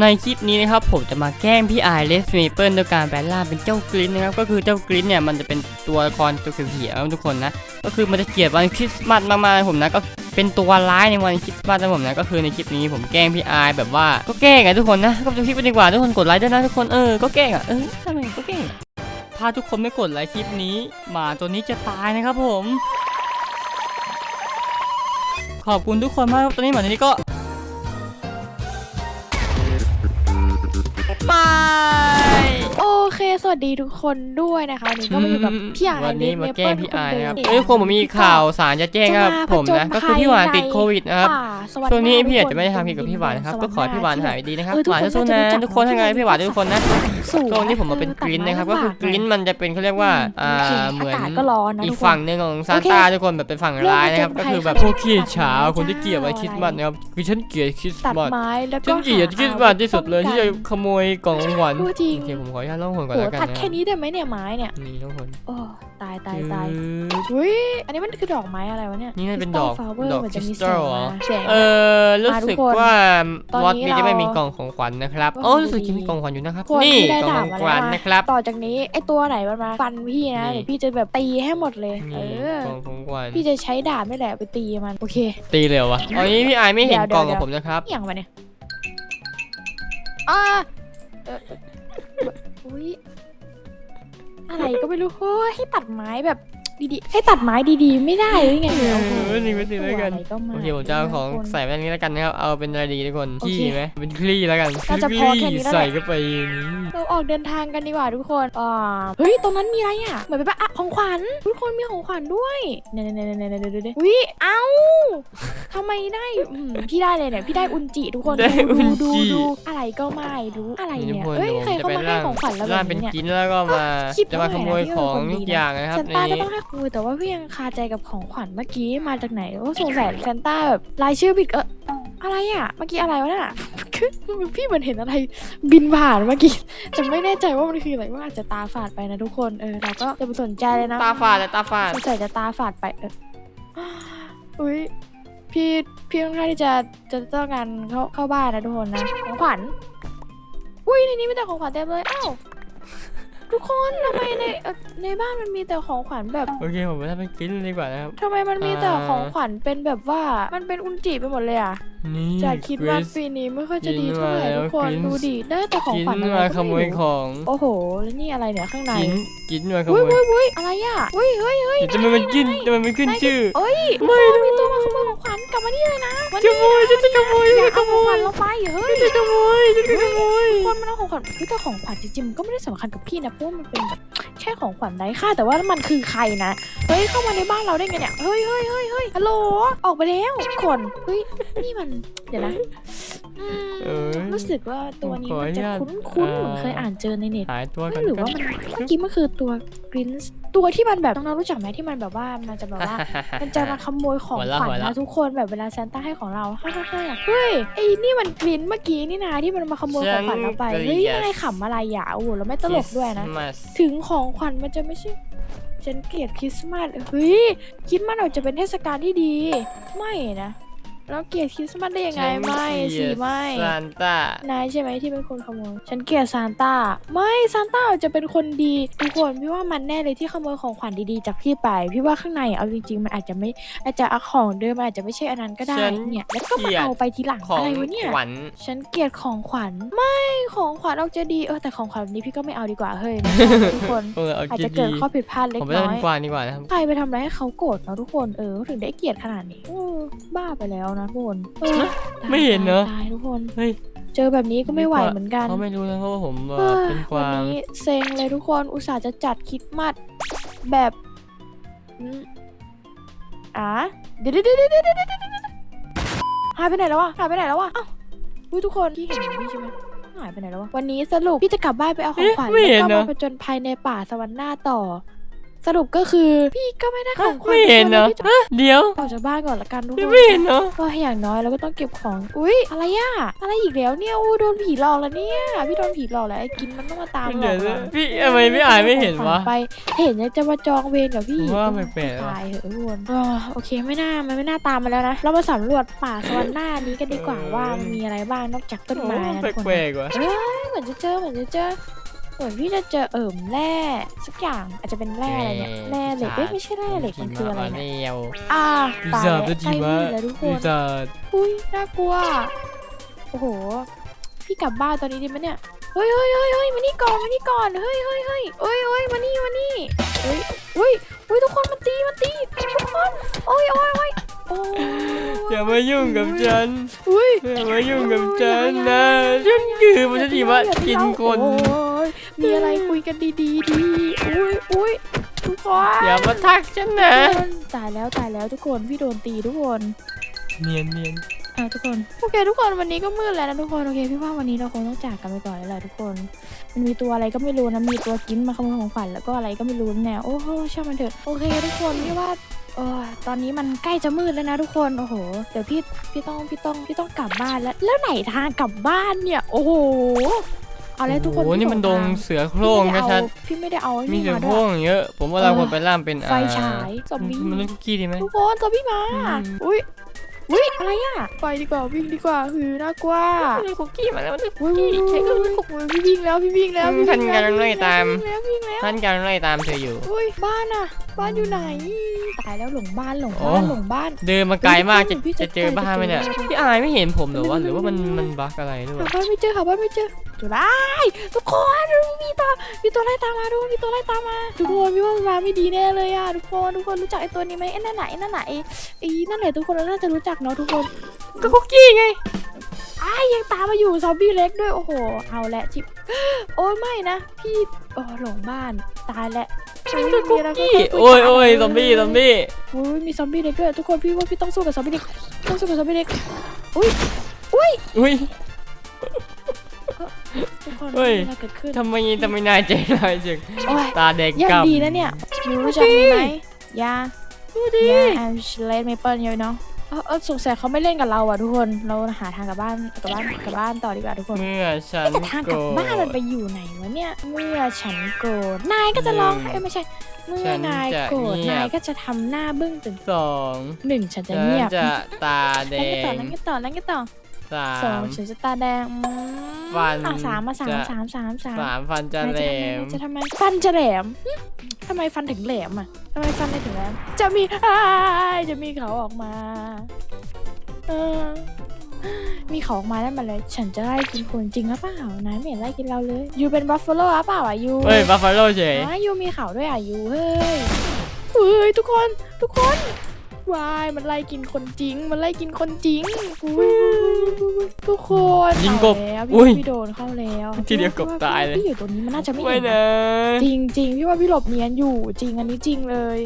ในคลิปนี้นะครับผมจะมาแกล้งพี่ไอเลสเมเปิลโดยการแปลงร่าเป็นเจ้ากรินนะครับ ก็คือเจ้ากรินเนี่ยมันจะเป็นตัวละครตัวเขียวๆทุกคนนะ ก็คือมันจะเกลียดวันคริสต์มาสมากๆผมนะก็เป็นตัวร้ายในวันคริสต์มาสนะผมนะก็คือในคลิปนี้ผมแกล้งพี่ไอแบบว่าก็แกล้งอะทุกคนนะก็ดูคลิปไปดีกว่าทุกคนกดไลค์ด้วยนะทุกคนเออก็แกล้งอะเออทำไมก็แกล้งถ้าทุกคนไม่กดไลค์คลิปนี้หมาตัวนี้จะตายนะครับผม ขอบคุณทุกคนมากครับตอนนี้หมาตัวนี้ก็ สวัสดีทุกคนด้วยนะคะวันนี้ก็มาอยู่กับพี่ไอวันนี้มาแกล้งพี่ไอเนะครับเอ้ยทุกคนผมมีข่าวสารจะแจ้งครับผมนะ ก็คือพี่หวานติดโควิดนะครับป่า สวรรค์ช่วงนี้พี่อาจทุกคจะไม่ได้ทำผิดกับพี่หวานนะครับสก็ขอให้พี่หวานหายดีนะครับเออทุกหวานคนสู้ๆนะน่าจะรู้จักทุกคนทำไงพี่หวานทุกคนนะสูงช่วงนี้ผมมาเป็นกรีนนะครับก็คือกรีนมันจะเป็นเขาเรียกว่าอ่าจริงเหมือนอากาศก็ร้อนนะอีทุกกคนฝั่งหนึ่งของซานต้าทุกคนแบบเป็นฝั่งร้ายนะครับก็คือแบบพวกขี้ฉาคนที่เกลียดไว้คริสต์มาสนะครับคือฉันเกลียดคริสต์ตัดมาสไม้แล้วก็ฉันเกลียดคริสต์มาสที่สุดเลยที่จะขโมยกล่องของขวัญพูดจริงโอเคผมขออนุญาตล่องหนก่อนโหแล้วกันตัดนะแค่นี้ได้ไหมเนี่ยไม้เนี่ยนี่ทุกคนโอ้ตายตายตายจึ๊บอุ้ยอันนี้มันคือดอกไม้อะไรวะเนี่ยนี่น่าเป็นดอกฟลาวเวอร์ดอกมันจะมีแส crystal งเหรอนะแสงเออรู้มาทุกสึกคนว่าตอนวอตนี้นี้จะไม่เรามีกล่องของขวัญนะครับก็โอ้ดูรู้สึกดีจะมีกล่องของขวัญอยู่นะครับคนนี่ที่ได้กล่องดาขบองมาขวัญแล้วนะครับต่อจากนี้ไอตัวไหนมันมาฟันพี่นะนี่ เดี๋ยวพี่จะแบบตีให้หมดเลย เอนี่อ กล่องของขวัญพี่จะใช้ดาบนี่แหละไปตีมันโอเค ตีเลยเหรอวะอันนี้พี่ไอายไม่เห็นเดี๋ยวกล่องเดี๋ขยวองผมนะครับอหย่างวะเนี่ยอ่าเออเอออุ้ยอะไรก็ไม่รู้โอ้ยให้ตัดไม้แบบ ดีๆให้ตัดไม้ดีๆ ไม่ได้หรือไงเอโอ้โหอนี่ไม่ตีแล้วกัน ตัวอะไรก็มาโอเคผมจะเอาของใส่ไว้ตรงนี้แล้วกันนะครับ เอาเป็นอะไรดีทุกคนโอเคขี้ไหมเป็นคลี่แล้วกันน่าจะพอแค่นี้แล้วแหละใส่เข้าไปนี่เราออกเดินทางกันดีกว่าทุกคนอ่าเฮ้ย ตรงนั้นมีอะไรอะ เหมือนเป็นแบบอะของขวัญ ทุกคนมีของขวัญด้วยเนี่ยเนี่ยเนี่ยเนี่ยเนี่ยเนี่ยอุ้ยเอ้าทำไมได้อืมพี่ได้เลยเนี่ย พี่ได้อุนจิทุกคน ได้ดูอุนดูจิ ดูอะไรก็ไม่รู้ อะไรนี่ทุกคนเนี่ยเอ้ยเดี๋ยวผมใครจะเข้าไปมาให้ร่างของขวัญแล้วแบร่างบเป็นนี้เนี่ย กินแล้วก็มาคิดจะมาว่าขไงนะโมยพี่ของเป็นคนดีทุกนะอย่างนะครับซานต้าก็นี่ต้องให้คุยแต่ว่าพี่ยังคาใจกับของขวัญเมื่อกี้มาจากไหนโอ้สงสัยซานต้าแบบรายชื่อผิดเอออะไรอะ เมื่อกี้อะไรวะน่ะพี่เหมือนเห็นอะไรบินผ่านเมื่อกี้แต่ไม่แน่ใจว่ามันคืออะไรว่าอาจจะตาฝาดไปนะทุกคนเออเราก็จะไปสนใจเลยนะตาฝาดเลยตาฝาดสงสัยจะตาฝาดไปเอออุ้ยพี่พี่ค่อนข้างที่จะจะต้องการเข้าเข้าบ้านนะทุกคนนะของขวัญอุ้ยในนี้มีแต่ของขวัญเต็มเลยอ้าว ทุกคนทำไมในเอ่อในบ้านมันมีแต่ของขวัญแบบโอเคผมไปทำเป็นกินดีกว่านะครับ ทำไมมันมีแต่อ่าของขวัญเป็นแบบว่ามันเป็นอุนจิไปหมดเลยอะนี่จะคิดว่าเกรซปีนี้ไม่ค่อยจะดีเท่าไหร่กินมาแล้วทุกคนกิน ดูดิได้แต่ของกินขวัญอะไรมาก็ขโมไม่ยรู้ของโอ้โหแล้วนี่อะไรเนี่ยข้างในกินกินมาขอุ้โมยยอุ้ยอุ้ยอะไรอะอุ้ยเฮ้ยเฮ้ยจะมันมันกินจะมันมันขึ้นชื่อ เอ้ยไม่มีตัวมาขโมยของขวัญกลับมานี่เลยนะวันขนี้โมยจะจะขโมยอย่าจะขเอาโมของขวัยญเราไปเฮ้ย จะขโมยจะขโมย คนมันเอาของขวัญคือแต่ของขวัญจริงๆมันก็ไม่ได้สำคัญกับพี่นะเพราะว่ามันเป็นแบบแค่ของขวัญไร้ค่าแต่ว่ามันคือใครนะ เฮ้ยเข้ามาในบ้านเราได้ไงเนี่ย เฮ้ยเฮ้ยเฮ้ยเฮ้ยฮัลโหล ออกไปแล้วคน เฮ้ย นี่มัน เดี๋ยวนะ อืมเออรู้สึกว่าตัวนี้ขออมันนุจะญาตคุ้นๆเหมือนอ่า เคยอ่านเจอในเน็ตหายตัวกัเฮ้นยหรือว่ามันเมื่อกี้มันคือตัวกรินส์ตัวที่มันแบบน้องๆรู้จักไหมที่มันแบบว่ามันจะแบบว่า มันจะมาขโมยของหัวเราะขวัญหัวเราะ นะทุกคนแบบเวลาซานต้าให้ของเราฮ่าฮ่าฮ่าเฮ้ยไอ้นี่มันกรินเมื่อกี้นี่นะที่มันมาขโมยของขวัญเราไปเฮ้ยนายขำอะไรอย่าโอ้โหเราไม่ตลกด้วยนะ Christmas ถึงของขวัญมันจะไม่ใช่ฉันเกลียดคริสต์มาสเฮ้ยคริสต์มาสอาจจะเป็นเทศกาลที่ดี ไม่นะ แล้วเกลียดคริสต์มาสได้ยังไงฉันไม่เกลีสิยดไม่ซานต้านายใช่ไหมที่เป็นคนขโมยฉันเกลียดซานต้า ไม่ซานต้าอาจจะเป็นคนดีทุกคนพี่ว่ามันแน่เลยที่ขโมยของขวัญดีๆจากพี่ไป พี่ว่าข้างในเอาจริงๆมันอาจจะไม่อาจจะเอาของเดิมมันอาจจะไม่ใช่อันนั้นก็ได้ฉันเนี่ยแล้วก็มาเอาไปทีหลังของอะไรวะเนี่ยขวัญฉันเกลียดของขวัญไม่ของขวัญออกจะดีเออแต่ของขวัญนี้พี่ก็ไม่เอาดีกว่าเฮ้ยไม่ใช่ทุกคนเออเอาอาจดีจะเกิดข้อผิดพลาดเล็ๆกผมไปน้เล่อนยกวางดีกว่านะครับใครไปทำอะไรให้เขาโกรธเนาะทุกคนเออเขาถึงได้เกลียดขนาดนี้เออบ้าไปแล้วนะทุกคนเออตายไม่เห็นเนอะตายทุกคนเฮ้ยเจอแบบนี้ก็ไม่ไหวเหมือนกันเขาไม่รู้นะเพราะว่าผมเอ่เอออเป็นกวันวางนี้เซ็งเลยทุกคนอุตส่าห์จะจัดคริดมัดแบบอืมอะเดี๋ยวเดี๋ยวเดี๋ยวเดี๋ยวเดี๋ยวเดี๋ยวเดี๋ยวหายไปไหนแล้ววะหายไปไหนแล้ววะอ้าวอุ๊ยทุกคนที่เห็นพี่ใช่ไหมหายไปไหนแล้ววะวันนี้สรุปพี่จะกลับบ้านไปเอาของขวัญเอ๊ะไม่เห็นแล้วก็เนอะมาผจญภัยในป่าสวรรค์หน้าต่อ สรุปก็คือพี่ก็ไม่ได้ของขวัญไม่เห็นเนาะพี่จะเดี๋ยวออกจากบ้านก่อนละกันทุกคนไม่เห็นเนาะก็อย่างน้อยเราก็ต้องเก็บของ อุ้ยอะไรอะอะไรอีกแล้วเนี่ยอู้โดนผีหลอกแล้วเนี่ยพี่โดนผีหลอกแล้วไอ้กินมันต้องมาตามหลเดี๋อยกวเรานะพี่ทำไมพี่อายไม่เห็นวะไป เห็นยังจะมาจองเวรกับพี่ผมว่าแปลกๆแล้วตายเหอะทุกคนอ่าโอเคไม่น่ามันไม่น่าตามมาแล้วนะเรามาสำรวจป่าสวรรค์หน้านี้กันดีกว่าว่ามันมีอะไรบ้างนอกจากต้นไม้นะทุกคนแปลกๆว่ะเอ้ยเหมือนจะเจอเหมือนจะเจอ เหมือนพี่จะเจอเอิ่มแร่สักอย่างอาจจะเป็นแร่อะไรเนี่ยแร่เหล็กเอ้ยไม่ใช่แร่เหล็กมันคืออะไรเนี่ยเร็วอ่าปีตายศาจแล้วเป็นใกล้จิมืมะดแล้วทุกคปีนศาจอุ้ยน่ากลัวโอ้โหพี่กลับบ้านตอนนี้ดีไหมเนี่ยเฮ้ยเฮ้ยเฮ้ยเฮ้ยมานี่ก่อนมานี่ก่อนเฮ้ยเฮ้ยเฮ้ยเฮ้ยเฮ้ยมานี่มานี่เฮ้ยเฮ้ยเฮ้ยทุกคนมาตีมาตีทุกคนโอ้ยโอ้ยโอ้ยโอ้ยอย่ามายุ่งกับฉันอุ้ยอย่ามายุ่งกับฉันนะฉันคือมันจะดีว่ากินคนโอ้ยมีอะไรคุยกันดีๆดีอุ้ยอุ้ยทุกคนอย่ามาทักฉันนะทุกคนตายแล้วตายแล้วทุกคนพี่โดนตีทุกคนเนียนเนียนอะทุกคนโอเคทุกคนวันนี้ก็มืดแล้วนะทุกคนโอเคพี่ว่าวันนี้เราคงต้องจากกันไปก่อนแล้วแหละทุกคน มันมีตัวอะไรก็ไม่รู้นะมีตัวกินมาขโมยของขวัญแล้วก็อะไรก็ไม่รู้แนวโอ้โหช่างมันเถอะโอเคทุกคนพี่ว่าเออตอนนี้มันใกล้จะมืดแล้วนะทุกคนโอ้โหเดี๋ยวพี่พี่ต้องพี่ต้องพี่ต้องกลับบ้านแล้ว แล้วไหนทางกลับบ้านเนี่ย โอ้โหเอาเลยทุกคนโอ้โหพี่นี่มันดงหลทาเสือโคร่งพี่ไม่ได้ชัเอาดพี่ไม่ได้เอาๆไอ้มีนี่เสือมาโคด้ร่วยงเยอะ ผมว่าเราควรไปล่ามเป็นไฟฉายซอมบี้มันเล่นคุกกี้ดีไหมทุกคนซอมบี้มาอืมอุ้ยอุ้ยอะไรอะไปดีกว่าวิ่งดีกว่าคือน่ากลัวเล่นคุกกี้มาแล้วเล่นคุอุ้กยกี้ใช้อุ้ยคุกอุ้ยพี่วิ่งแล้วพี่วิ่งแล้วพี่ท่านวิ่งแล้วกำลังไล่ตามวิ่งแล้ววิ่งแล้วท่านกำลังไล่ตามเธออยู่อุ้ยบ้านอะ บ้านอยู่ไหน ตายแล้วหลงบ้านหลงโอ้บ้านหลงบ้านเดินมาไกลมากจะพี่จะจะเจอบ้านไหมเนี่ยจะเจอพี่อายไม่เห็นผมเหรอวะหรือว่ามันมันบั๊กอะไรหรือเปหาล่าบ้านไม่เจอหาบ้านไม่เจอจุได้ทุกคนมีตัวมีตัวไล่ตามมาดูมีตัวไล่ตามมาทุกคนพี่ว่ามันมาไม่ดีแน่เลยอะทุกคนทุกคนรู้จักไอ้ตัวนี้ไหมไอ้นั่นไหนไอ้นั่นไหนไอ้นั่นแหละทุกคนน่าจะรู้จักเนาะทุกคนก็คุกกี้ไงอ้ายยังตามมาอยู่ซอมบี้เล็กด้วยโอ้โหเอาละชิบโอ้ยไม่นะพี่โอ้หลงบ้านตายแล้ว ก็คุกกี้โอ้ยโอ้ยซอมบี้ซอมบี้โอ้ยมีซอมบี้เล็กด้วยทุกคนพี่ว่าพี่ต้องสู้กับซอมบี้เล็กต้องสู้กับซอมบี้เล็กอุ้ยอุ้ยอุ้ยทุกคนเฮ้ยมีอะไรเกิดขึ้นทำไมทำไมนายใจร้ายจังโอ้ยตาแดงยังกำดีนะเนี่ยหนูรู้จักนี่ไหมยาดูดิยาแอมช เลนเมเปิลเยอะเนาะเออเออสงสัยเขาไม่เล่นกับเราอะทุกคน เราหาทางกลับบ้านกลับบ้านกลับบ้านต่อดีกว่าทุกคนเมื่อฉันแต่ทางกโกลับรบ้านมันธไปอยู่ไหนวะเนี่ย เมื่อฉันโกรธนายก็จะร้องไห้เอ้ยไม่ใช่ เมื่อฉันนายจะโกรธเงียบ นายก็จะทำหน้าบึ้งตื่นสองหนึ่งฉันจะฉันเงียบจะตาแดนั่นก็ต่อนั่งนก็ต่อนั่นก็ต่อ สาสองมฉันจะตาแดงอืมฟันอะสามมาสามจะ สามสามสามสามฟันจะนายแหลจะทำไมมนายจะทำไมฟันจะแหลมหึทำไมฟันถึงแหลมอะทำไมฟันไม่ถึงแหลมจะมีอ้ายจะมีเขาออกมาเออมีเขาออกมาได้มาเลย ฉันจะไล่กินคนจริงหรือเปล่านายไม่เห็นไล่กินเราเลยยูเป็นบัฟฟาโลหรือเปล่าอะยู เฮ้ยบัฟฟาโลเฉยอะยูมีเขาด้วยอะยูเฮ้ยเฮ้ยทุกคนทุกคนวายมันไล่กินคนจริง มันไล่กินคนจริงอุ๊ย ทุกคนยิงกบเอาแล้วอุ้ยพี่พี่โดนเข้าแล้วทีเดียวกบตายเลยพี่อยู่ตรงนี้มันน่าจะไม่ไม่เห็นนะจริงจริงๆพี่ว่าพี่หลบเนียนอยู่จริงอันนี้จริงเลย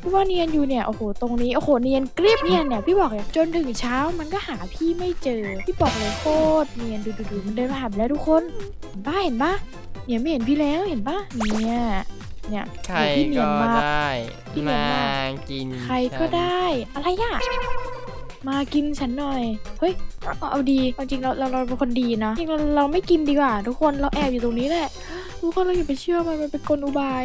พี่ว่าเนียนอยู่เนี่ยโอ้โหตรงนี้โอ้โหเนียนกริบเนี่ยเนี่ยพี่บอกเลยจนถึงเช้ามันก็หาพี่ไม่เจอพี่บอกเลยโคตรเนียนดูดูดูมันเดินมาหาพี่แล้วทุกคนเห็นปะเห็นปะเนี่ยไม่เห็นพี่แล้วเห็นปะเนี่ยเนี่ยใครโอ้พี่เนียก็นมากได้พี่เนียนมามากกินใครก็ฉันได้อะไรอะ มากินฉันหน่อย เฮ้ยเอาเอาดีเอาจริงเราเราเราเป็นคนดีนะจริงเราเราไม่กินดีกว่า ทุกคนเราแอบอยู่ตรงนี้แหละ ทุกคนเราอย่าไปเชื่อมันมันเป็นกลอุบาย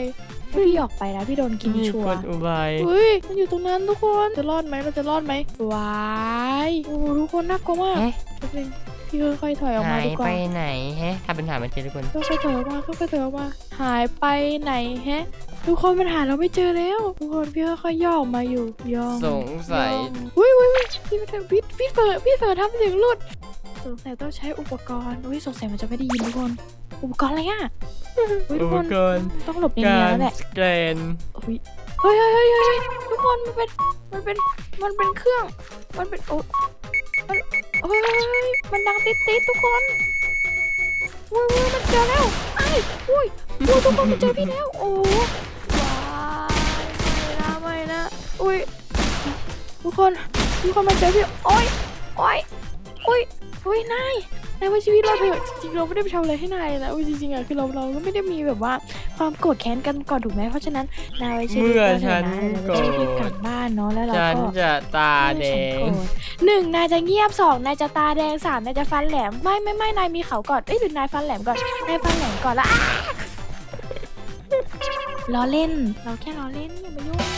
ถ้าพี่ออกไปนะพี่โดนกินนี่ชัวกร์ดอุบายเฮ้ยมันอยู่ตรงนั้นทุกคนจะรอดไหมเราจะรอดไหมว้ายโอ้โหทุกคนน่ากลัวมากเอ๊ะแป๊บนึงพี่ค่อยๆถอยออกหามายดีกไปว่าไหนแฮะถ้าเป็นหาไม่เจอทุกคนค่อยๆถอยออกมาค่อยๆถอยออกมาหายไปไหนแฮะทุกคนมันหาเราไม่เจอแล้ว ทุกคนพี่ค่อยๆย่อออกมาอยู่ย่องสงสัยอุ้ยอุ้ยอุ้ย พี่ไม่ทำพี่พี่เฟิร์พี่เฟิร์ทำเสียงหลุดสงสัยต้องใช้อุปกรณ์อุ้ยสงสัยมันจะไม่ได้ยินทุกคน อุปกรณ์อะไรอะอุ๊ยอุทุกปคนกรณ์ต้องหลบเนียกานๆรแล้วแหละสแกนอุ้ยเฮ้ยเฮ้ยเฮ้ยเฮ้ยทุกคนมันเป็นมันเป็นมันเป็นเครื่อง มันเป็นโอ้มันเฮ้ยเฮ้ยเฮ้ยมันดังติดติดๆทุกคนอุ้ยอุ้ยมันเจอแล้วไอ้ายอุ้ยอุ้ยทุกคนมันเจอพี่แล้วโอ้ว้ายไม่นะไม่นะอุ้ยทุกคน ทุกคนมันเจอพี่โอ้ยโอ้ยอุ้ยอุ้ยนายนายว่าชีวิตเราเถอะจริงๆเราไม่ได้ไปทำอะไรให้นายนะอุ๊ยจริงๆอะคือเราเราก็ไม่ได้มีแบบว่าความโกรธแค้นกันก่อนถูกไหมเพราะฉะนั้นนายไว้ชีวิตเมื่อเราเถฉัอะนนะเดี๋ยวโกรเราธจะรีบกลับบ้านเนาะแล้วเราฉันก็ จะตาแดง หนึ่งนายจะเงียบสองนายจะตาแดงสามนายจะฟันแหลมไม่ไม่ไม่นายมีเขาก่อนเอ้ยหรือนายฟันแหลมก่อนนายฟันแหลมก่อนละอ้าล้อเล่น เราแค่ล้อเล่นอย่ามายุ่งหนี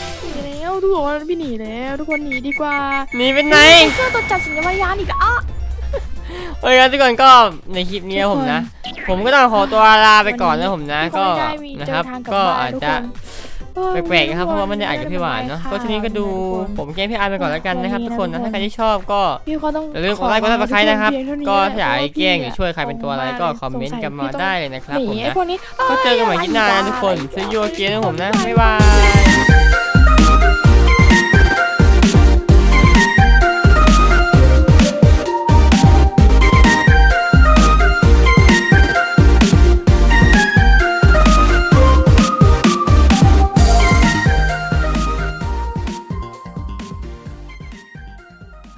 แล้วทุกคนพี่หนีแล้ว ทุกคนหนีดีกว่าหนีเป็นไหนเครื่องตรวจจับสัญญาณวิญญาณอีกอะ โอเคครับทุกคนก็ในคลิปนี้ทุกคนผมนะ ผมก็ต้องขอตัวลาไปก่อนนะผมนะทุก็คนไม่ได้มีนะเดิครับทางลัก็บ้นอาจทุกจะคนเออแปลกๆนะครับเพราะว่าไม่ได้อ่านกับพี่หวานเนาะไม่ก็ป็ทีนี้ก็ดูทุผมแกล้งพี่อาร์ไปก่อนแล้วกันนะครับทุกคนนะถ้าใครที่ชอบก็พี่เขาต้องอย่าลืมกดไลค์กดซับสไครต์นะครับเพียงเท่นี้ก็แหละถ้าอยากให้เพแกล้งราะหรือว่าช่วยใครเป็นตัวอะไรก็คอมเมนต์กันมาได้เลยนะครับหนีผมไอ้นะพวกนี้ก็เจอกันใหม่ที่หน้านะทุกคนซื้อยูเกียนะผมนะบ๊ายบาย